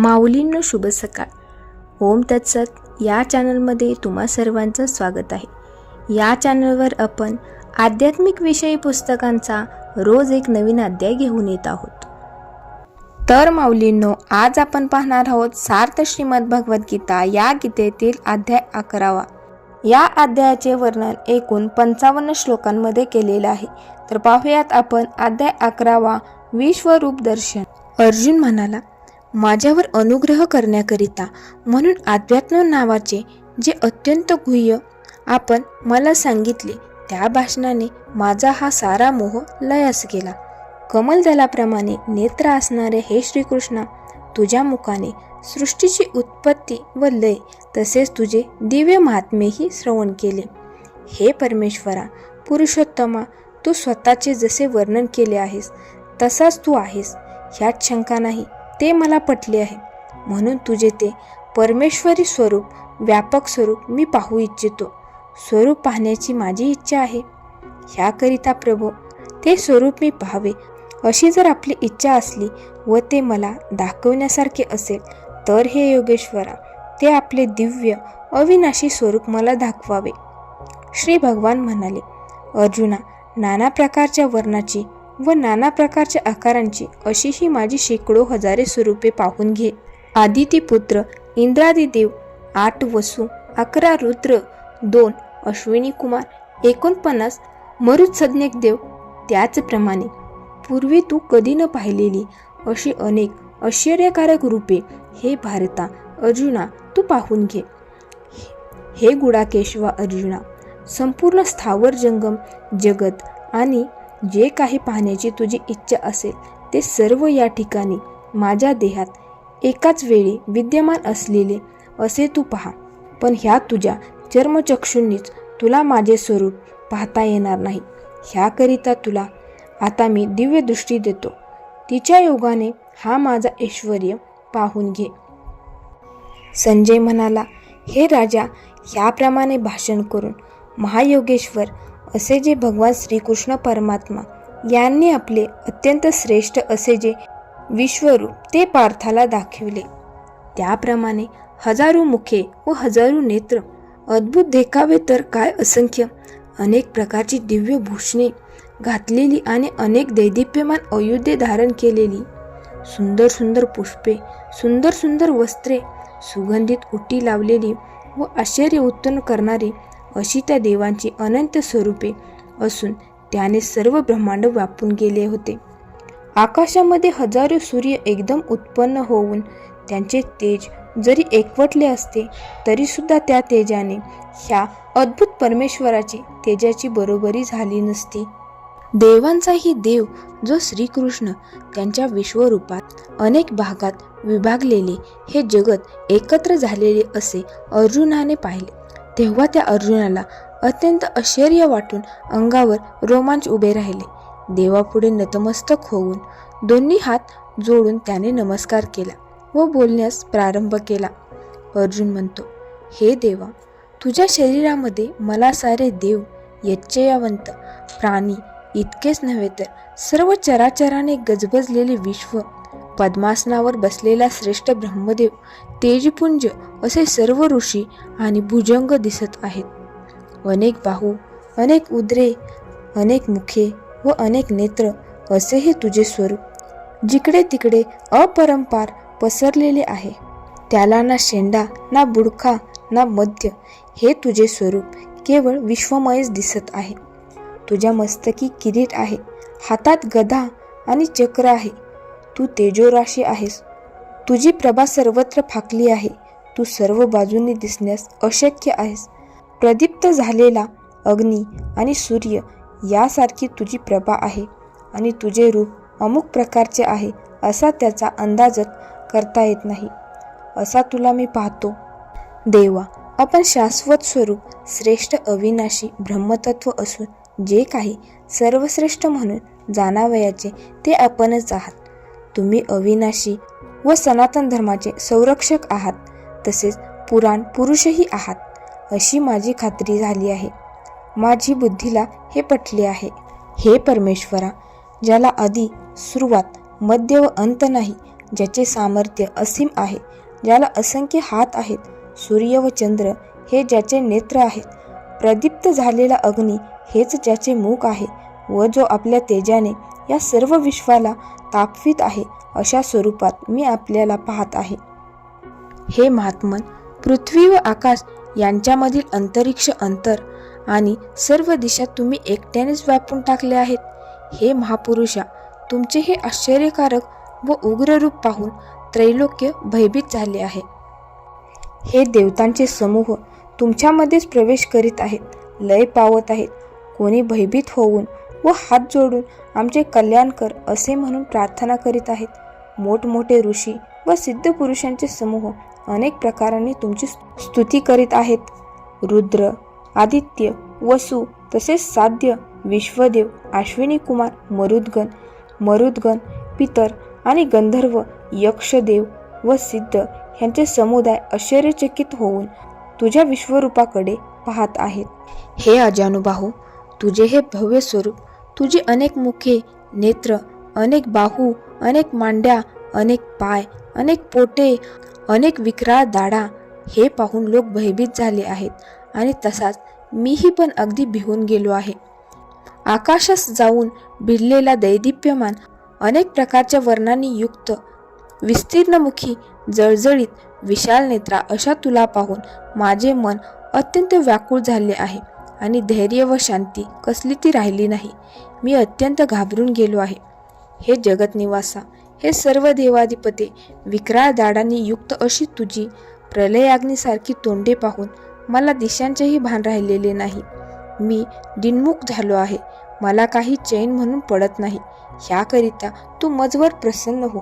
माऊलींनो शुभ सकाळ. ओम तत्सत. या चॅनलमध्ये तुम्हा सर्वांचं स्वागत आहे. या चॅनलवर आपण आध्यात्मिक विषयी पुस्तकांचा रोज एक नवीन अध्याय घेऊन येत आहोत. तर माऊलींनो आज आपण पाहणार आहोत सार्थ श्रीमद भगवद्गीता या गीतेतील अध्याय अकरावा. या अध्यायाचे वर्णन एकूण पंचावन्न श्लोकांमध्ये केलेले आहे. तर पाहूयात आपण अध्याय अकरावा विश्वरूप दर्शन. अर्जुन म्हणाला माझ्यावर अनुग्रह करण्याकरिता म्हणून आध्यात्म नावाचे जे अत्यंत गुह्य आपण मला सांगितले त्या भाषणाने माझा हा सारा मोह लयास गेला. कमलदलाप्रमाणे नेत्र असणारे हे श्रीकृष्णा तुझ्या मुखाने सृष्टीची उत्पत्ती व लय तसेच तुझे दिव्य महात्मेही श्रवण केले. हे परमेश्वरा पुरुषोत्तमा तू स्वतःचे जसे वर्णन केले आहेस तसाच तू आहेस. ह्यात शंका नाही ते मला पटले आहे. म्हणून तुझे ते परमेश्वरी स्वरूप व्यापक स्वरूप मी पाहू इच्छितो. स्वरूप पाहण्याची माझी इच्छा आहे. ह्याकरिता प्रभू ते स्वरूप मी पाहावे. अशी जर आपली इच्छा असली व ते मला दाखवण्यासारखे असेल तर हे योगेश्वरा ते आपले दिव्य अविनाशी स्वरूप मला दाखवावे. श्री भगवान म्हणाले अर्जुना नाना प्रकारच्या वर्णाची व नाना प्रकारच्या आकारांची अशी ही माझी शेकडो हजारे स्वरूपे पाहून घे. आदिती पुत्र आठ वसू अकरा रुद्र दोन अश्विनी कुमार एकोणपन्नास मरुत्सज्ञक देव त्याचप्रमाणे पूर्वी तू कधी न पाहिलेली अशी अनेक आश्चर्यकारक रूपे हे भारता अर्जुना तू पाहून घे. हे गुडाकेशवा अर्जुना संपूर्ण स्थावर जंगम जगत आणि जे काही पाहण्याची तुझी इच्छा असेल ते सर्व या ठिकाणी माझ्या देहात एकाच वेळी विद्यमान असलेले असे तू पहा. पण ह्या तुझ्या चर्मचक्षूंनीच तुला माझे स्वरूप पाहता येणार नाही. ह्याकरिता तुला आता मी दिव्य दृष्टी देतो. तिच्या योगाने हा माझा ऐश्वर्य पाहून घे. संजय म्हणाला हे राजा ह्याप्रमाणे भाषण करून महायोगेश्वर असे जे भगवान श्रीकृष्ण परमात्मा यांनी आपले अत्यंत श्रेष्ठ असे जे विश्वरूप ते पार्थाला दाखविले. त्याप्रमाणे हजारो मुखे व हजारो नेत्र अद्भुत देखावे तर काय असंख्य अनेक प्रकारची दिव्य भूषणे घातलेली आणि अनेक दैदिप्यमान अयोध्ये धारण केलेली सुंदर सुंदर पुष्पे सुंदर सुंदर वस्त्रे सुगंधित उटी लावलेली व आश्चर्य उत्पन्न करणारी अशी त्या देवांची अनंत स्वरूपे असून त्याने सर्व ब्रह्मांड व्यापून गेले होते. आकाशामध्ये हजारो सूर्य एकदम उत्पन्न होऊन त्यांचे तेज जरी एकवटले असते तरीसुद्धा त्या तेजाने ह्या अद्भुत परमेश्वराची तेजाची बरोबरी झाली नसती. देवांचाही देव जो श्रीकृष्ण त्यांच्या विश्वरूपात अनेक भागात विभागलेले हे जगत एकत्र झालेले असे अर्जुनाने पाहिले. तेव्हा त्या अर्जुनाला अत्यंत आश्चर्य वाटून अंगावर रोमांच उभे राहिले. देवापुढे नतमस्तक होऊन दोन्ही हात जोडून त्याने नमस्कार केला व बोलण्यास प्रारंभ केला. अर्जुन म्हणतो हे देवा तुझ्या शरीरामध्ये मला सारे देव यच्चयावंत प्राणी इतकेच नव्हे तर सर्व चराचराने गजबजलेले विश्व पद्मासनावर बसलेला श्रेष्ठ ब्रह्मदेव तेजपुंज असे सर्व ऋषी आणि भुजंग दिसत आहेत. अनेक बाहू अनेक उदरे अनेक मुखे व अनेक नेत्र असे हे तुझे स्वरूप जिकडे तिकडे अपरंपार पसरलेले आहे. त्याला ना शेंडा ना बुडखा ना मध्य हे तुझे स्वरूप केवळ विश्वमयच दिसत आहे. तुझ्या मस्तकी किरीट आहे हातात गदा आणि चक्र आहे. तू तेजोराशी आहेस तुझी प्रभा सर्वत्र फाकली आहे. तू सर्व बाजूंनी दिसण्यास अशक्य आहेस. प्रदीप्त झालेला अग्नी आणि सूर्य यासारखी तुझी प्रभा आहे आणि तुझे रूप अमुक प्रकारचे आहे असा त्याचा अंदाजच करता येत नाही. असा तुला मी पाहतो. देवा आपण शाश्वत स्वरूप श्रेष्ठ अविनाशी ब्रह्मतत्व असून जे काही सर्वश्रेष्ठ म्हणून जाणावयाचे ते आपणच आहात. तुम्ही अविनाशी व सनातन धर्माचे संरक्षक आहात तसेच पुराण पुरुषही आहात अशी माझी खात्री झाली आहे. माझी बुद्धीला हे पटले आहे. हे परमेश्वरा ज्याला आधी सुरुवात मध्य व अंत नाही ज्याचे सामर्थ्य असीम आहे ज्याला असंख्य हात आहेत सूर्य व चंद्र हे ज्याचे नेत्र आहेत प्रदीप्त झालेला अग्नी हेच ज्याचे मूक आहे व जो आपल्या तेजाने या सर्व विश्वाला तापवित आहे अशा स्वरूपात मी आपल्याला पाहत आहे. हे महात्मन पृथ्वी व आकाश यांच्यामधील अंतरिक्ष अंतर आणि सर्व दिशा तुम्ही एकट्यानेच व्यापून टाकले आहेत. हे महापुरुषा तुमचे हे आश्चर्यकारक व उग्र रूप पाहून त्रैलोक्य भयभीत झाले आहे. हे देवतांचे समूह तुमच्यामध्येच प्रवेश करीत आहेत लय पावत आहेत. कोणी भयभीत होऊन व हात जोडून आमचे कल्याण कर असे म्हणून प्रार्थना करीत आहेत. मोठमोठे ऋषी व सिद्ध पुरुषांचे समूह अनेक प्रकारांनी तुमची स्तुती करीत आहेत. रुद्र आदित्य वसु तसेच साध्य विश्वदेव अश्विनी कुमार मरुद्गण मरुद्गण पितर आणि गंधर्व यक्षदेव व सिद्ध यांचे समुदाय आश्चर्यचकित होऊन तुझ्या विश्वरूपाकडे पाहत आहेत. हे अजानुबाहू तुझे हे भव्य स्वरूप तुझी अनेक मुखे नेत्र अनेक बाहू अनेक मांड्या अनेक पाय अनेक पोटे अनेक विक्राळ दाडा हे पाहून लोक भयभीत झाले आहेत. आणि तसाच मीही पण अगदी भिवून गेलो आहे. आकाशास जाऊन भिडलेला दैदिप्यमान अनेक प्रकारच्या वर्णांनी युक्त विस्तीर्णमुखी जळजळीत विशाल नेत्रा अशा तुला पाहून माझे मन अत्यंत व्याकुळ झाले आहे. आणि धैर्य व शांती कसली ती राहिली नाही. मी अत्यंत घाबरून गेलो आहे. हे जगत निवासा हे सर्व देवाधिपते विक्राळ दाडांनी युक्त अशी तुझी प्रलयाग्नीसारखी तोंडे पाहून मला दिशांचेही भान राहिलेले नाही. मी दिनमुख झालो आहे. मला काही चैन म्हणून पडत नाही. ह्याकरिता तू मजवर प्रसन्न हो.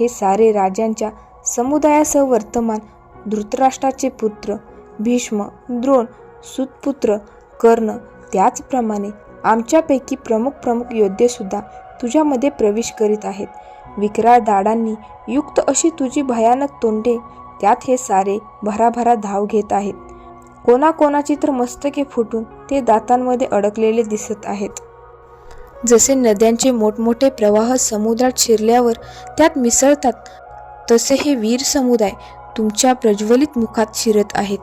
हे सारे राजांच्या समुदायासह वर्तमान धृतराष्ट्राचे पुत्र भीष्म द्रोण सुतपुत्र कर्ण त्याचप्रमाणे आमच्यापैकी प्रमुख प्रमुख योद्धेसुद्धा तुझ्यामध्ये प्रवेश करीत आहेत. विक्राळ दाडांनी युक्त अशी तुझी भयानक तोंडे त्यात हे सारे भराभरा धाव घेत आहेत. कोणाकोणाची तर मस्तके फुटून ते दातांमध्ये अडकलेले दिसत आहेत. जसे नद्यांचे मोठमोठे प्रवाह समुद्रात शिरल्यावर त्यात मिसळतात तसे हे वीर समुदाय तुमच्या प्रज्वलित मुखात शिरत आहेत.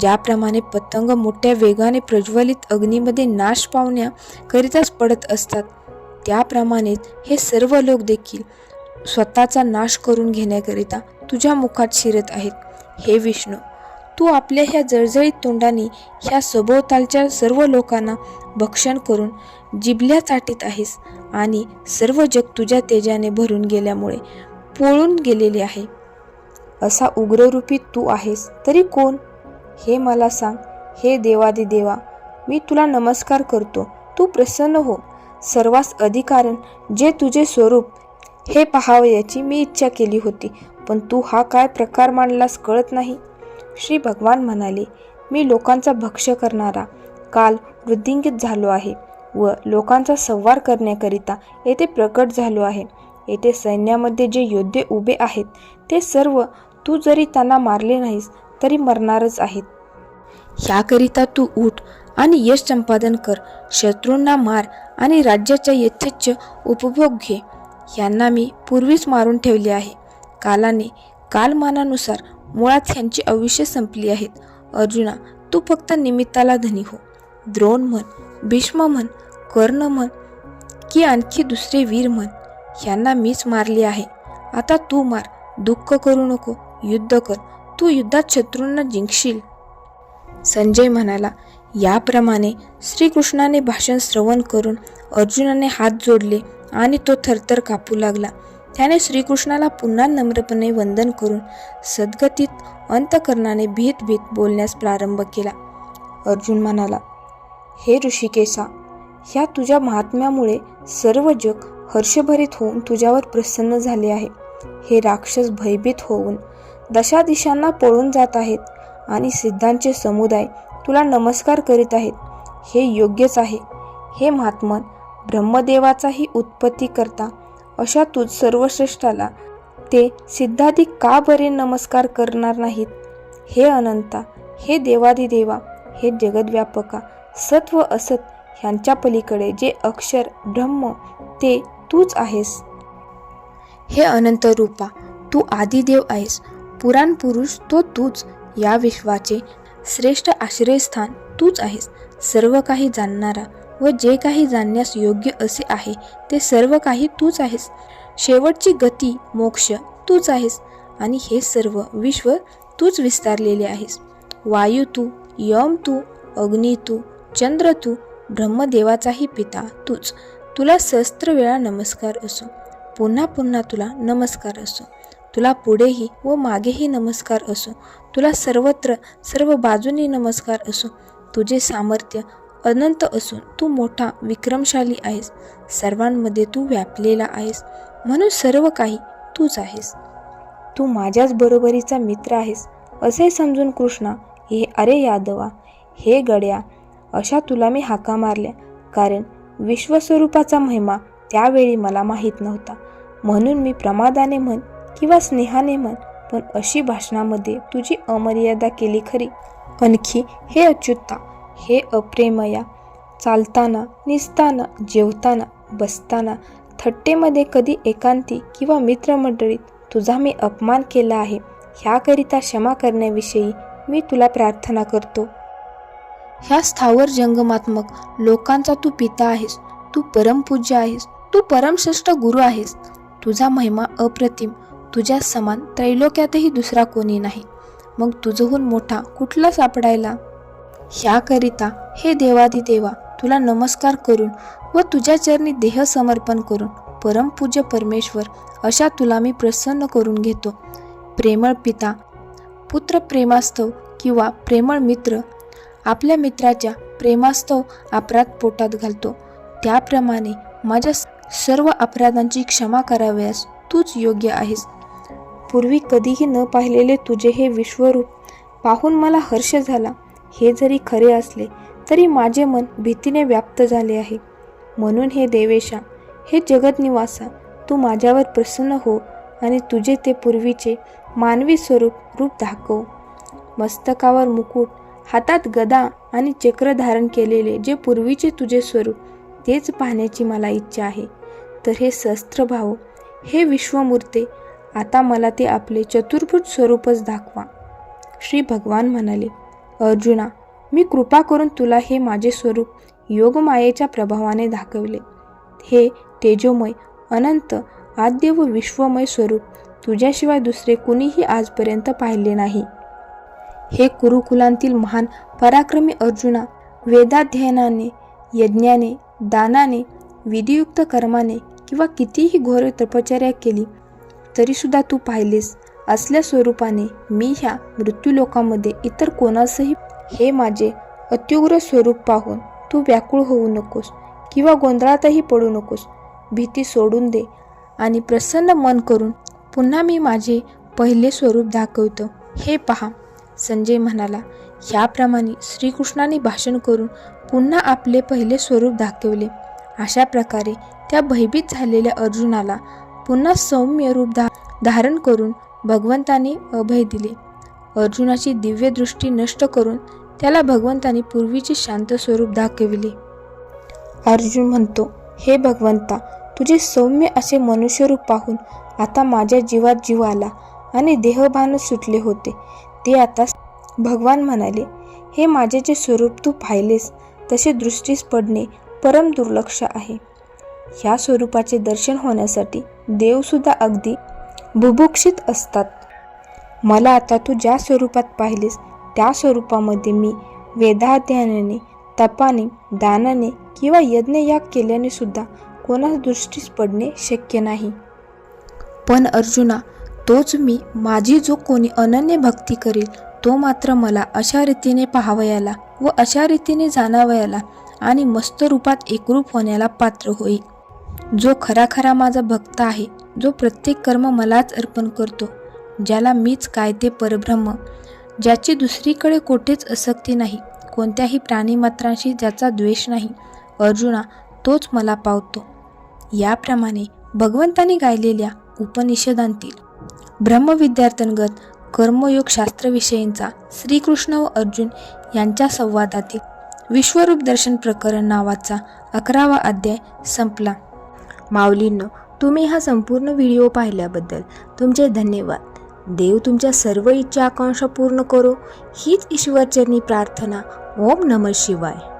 ज्याप्रमाणे पतंग मोठ्या वेगाने प्रज्वलित अग्नीमध्ये नाश पावण्याकरिताच पडत असतात. त्याप्रमाणेच हे सर्व लोक देखील स्वतःचा नाश करून घेण्याकरिता तुझ्या मुखात शिरत आहेत. हे विष्णू तू आपल्या ह्या जळजळीत तोंडाने ह्या सभोवतालच्या सर्व लोकांना भक्षण करून जिबल्या चाटीत आहेस आणि सर्व जग तुझ्या तेजाने भरून गेल्यामुळे पोळून गेलेले आहे. असा उग्ररूपी तू आहेस तरी कोण? हे मला सांग हे देवादिदेवा मी तुला नमस्कार करतो तू प्रसन्न हो. सर्वास अधिकारण जे तुझे स्वरूप हे पाहावयाची मी इच्छा केली होती पण तू हा काय प्रकार मांडलास कळत नाही. श्री भगवान म्हणाले मी लोकांचा भक्ष करणारा काल वृद्धिंगित झालो आहे व लोकांचा संवार करण्याकरिता येथे प्रकट झालो आहे. येथे सैन्यामध्ये जे योद्धे उभे आहेत ते सर्व तू जरी त्यांना मारले नाहीस तरी मरणारच आहेत. ह्याकरिता तू उठ आणि यश संपादन कर. शत्रूंना मार आणि राज्याच्या यथेच्छ उपभोग घे. यांना मी पूर्वीच मारून ठेवले आहे. कालाने कालमानानुसार मुळात ह्यांची आयुष्य संपली आहेत. अर्जुना तू फक्त निमित्ताला धनी हो. द्रोण म्हण भीष्म म्हण कर्ण म्हण की आणखी दुसरे वीर म्हण ह्यांना मीच मारले आहे. आता तू मार. दुःख करू नको. युद्ध कर. तू युद्धात शत्रूंना जिंकशील. संजय म्हणाला याप्रमाणे श्रीकृष्णाने भाषण श्रवण करून अर्जुनाने हात जोडले आणि तो थरथर कापू लागला. त्याने श्रीकृष्णाला पुन्हा नम्रपणे वंदन करून सद्गतीत अंतकरणाने भीत भीत बोलण्यास प्रारंभ केला. अर्जुन म्हणाला हे ऋषिकेशा ह्या तुझ्या महात्म्यामुळे सर्व जग हर्षभरीत होऊन तुझ्यावर प्रसन्न झाले आहे. हे राक्षस भयभीत होऊन दशा दिशांना पळून जात आहेत आणि सिद्धांचे समुदाय तुला नमस्कार करीत आहेत. हे योग्यच आहे. हे महात्मन ब्रह्मदेवाचाही उत्पत्ती करता अशा तुझ सर्वश्रेष्ठाला ते सिद्धाधी का बरे नमस्कार करणार नाहीत? हे अनंता हे देवादिदेवा हे जगद्व्यापका सत्व असत ह्यांच्या पलीकडे जे अक्षर ब्रह्म ते तूच आहेस. हे अनंत रूपा तू आदिदेव आहेस. पुराण पुरुष तो तूच. या विश्वाचे श्रेष्ठ आश्रयस्थान तूच आहेस. सर्व काही जाणणारा व जे काही जाणण्यास योग्य असे आहे ते सर्व काही तूच आहेस. शेवटची गती मोक्ष तूच आहेस. आणि हे सर्व विश्व तूच विस्तारलेले आहेस. वायू तू यम तू अग्नी तू चंद्र तू ब्रह्मदेवाचाही पिता तूच. तुला सहस्त्र वेळा नमस्कार असो. पुन्हा पुन्हा तुला नमस्कार असो. तुला पुढेही व मागेही नमस्कार असो. तुला सर्वत्र सर्व बाजूनी नमस्कार असो. तुझे सामर्थ्य अनंत असून तू मोठा विक्रमशाली आहेस. सर्वांमध्ये तू व्यापलेला आहेस. म्हणून सर्व काही तूच आहेस. तू माझ्याच बरोबरीचा मित्र आहेस असे समजून कृष्णा हे अरे यादवा हे गड्या अशा तुला मी हाका मारल्या. कारण विश्वस्वरूपाचा महिमा त्यावेळी मला माहीत नव्हता. म्हणून मी प्रमादाने म्हण किंवा स्नेहाने म्हण पण अशी भाषणामध्ये तुझी अमर्यादा केली खरी. आणखी हे अच्युता हे अप्रेमया. चालताना निसताना जेवताना बसताना थट्टेमध्ये कधी एकांती किंवा मित्रमंडळीत तुझा मी अपमान केला आहे ह्याकरिता क्षमा करण्याविषयी मी तुला प्रार्थना करतो. ह्या स्थावर जंगमात्मक लोकांचा तू पिता आहेस तू परमपूज्य आहेस तू परमश्रेष्ठ गुरु आहेस. तुझा महिमा अप्रतिम तुझ्या समान त्रैलोक्यातही दुसरा कोणी नाही. मग तुझहून मोठा कुठला सापडायला? ह्याकरिता हे देवादिदेवा तुला नमस्कार करून व तुझ्या चरणी देह समर्पण करून परमपूज्य परमेश्वर अशा तुला मी प्रसन्न करून घेतो. प्रेमळ पिता पुत्र प्रेमास्तव किंवा प्रेमळ मित्र आपल्या मित्राच्या प्रेमास्तव अपराध पोटात घालतो. त्याप्रमाणे माझ्या सर्व अपराधांची क्षमा करावयास तूच योग्य आहेस. पूर्वी कधीही न पाहिलेले तुझे हे विश्वरूप पाहून मला हर्ष झाला. हे जरी खरे असले तरी माझे मन भीतीने व्याप्त झाले आहे. म्हणून हे देवेशा हे जगतनिवासा तू माझ्यावर प्रसन्न हो आणि तुझे ते पूर्वीचे मानवी स्वरूप रूप दाखव. मस्तकावर मुकुट हातात गदा आणि चक्र धारण केलेले जे पूर्वीचे तुझे स्वरूप तेच पाहण्याची मला इच्छा आहे. तर हे सहस्त्रभाव हे विश्वमूर्ते आता मला ते आपले चतुर्भुज स्वरूपच दाखवा. श्री भगवान म्हणाले अर्जुना मी कृपा करून तुला हे माझे स्वरूप योगमायेच्या प्रभावाने दाखवले. हे तेजोमय अनंत आद्य व विश्वमय स्वरूप तुझ्याशिवाय दुसरे कुणीही आजपर्यंत पाहिले नाही. हे कुरुकुलांतील महान पराक्रमी अर्जुना वेदाध्ययनाने यज्ञाने दानाने विधियुक्त कर्माने किंवा कितीही घोर तपश्चर्या केली तरीसुद्धा तू पाहिलीस असल्या स्वरूपाने मी ह्या मृत्यूलोकामध्ये इतर कोणासही हे माझे अत्युग्र स्वरूप पाहून तू व्याकुळ होऊ नकोस किंवा गोंधळातही पडू नकोस. भीती सोडून दे आणि प्रसन्न मन करून पुन्हा मी माझे पहिले स्वरूप दाखवतो. हे पहा संजय म्हणाला ह्याप्रमाणे श्रीकृष्णाने भाषण करून पुन्हा आपले पहिले स्वरूप दाखवले. अशा प्रकारे त्या भयभीत झालेल्या अर्जुनाला पुन्हा सौम्य रूप धा धारण करून भगवंताने अभय दिले. अर्जुनाची दिव्य दृष्टी नष्ट करून त्याला भगवंताने पूर्वीचे शांत स्वरूप दाखविले. अर्जुन म्हणतो हे भगवंता तुझे सौम्य असे मनुष्यरूप पाहून आता माझ्या जीवात जीव आला आणि देहभान सुटले होते. ते आता भगवान म्हणाले हे माझे जे स्वरूप तू पाहिलेस तसे दृष्टीस पडणे परम दुर्लक्ष आहे. ह्या स्वरूपाचे दर्शन होण्यासाठी देवसुद्धा अगदी बुभुक्षित असतात. मला आता तू ज्या स्वरूपात पाहिलेस त्या स्वरूपामध्ये मी वेदाध्ययनाने तपाने दानाने किंवा यज्ञयाग केल्याने सुद्धा कोणास दृष्टीस पडणे शक्य नाही. पण अर्जुना तोच मी माझी जो कोणी अनन्य भक्ती करेल तो मात्र मला अशा रीतीने पाहावयाला व अशा रीतीने जाणावयाला आणि मस्त रूपात एकरूप होण्याला पात्र होईल. जो खरा खरा माझा भक्त आहे जो प्रत्येक कर्म मलाच अर्पण करतो ज्याला मीच काय ते परब्रह्म ज्याची दुसरीकडे कोठेच आसक्ती नाही कोणत्याही प्राणीमात्रांशी ज्याचा द्वेष नाही अर्जुना तोच मला पावतो. याप्रमाणे भगवंताने गायलेल्या उपनिषदांतील ब्रह्मविद्यार्थ्यांगत कर्मयोग शास्त्रविषयींचा श्रीकृष्ण व अर्जुन यांच्या संवादातील विश्वरूप दर्शन प्रकरण नावाचा अकरावा अध्याय संपला. माऊलींनो तुम्ही हा संपूर्ण व्हिडिओ पाहिल्याबद्दल तुमचे धन्यवाद. देव तुमच्या सर्व इच्छा आकांक्षा पूर्ण करो. हीच ईश्वरचरणी प्रार्थना. ओम नम शिवाय.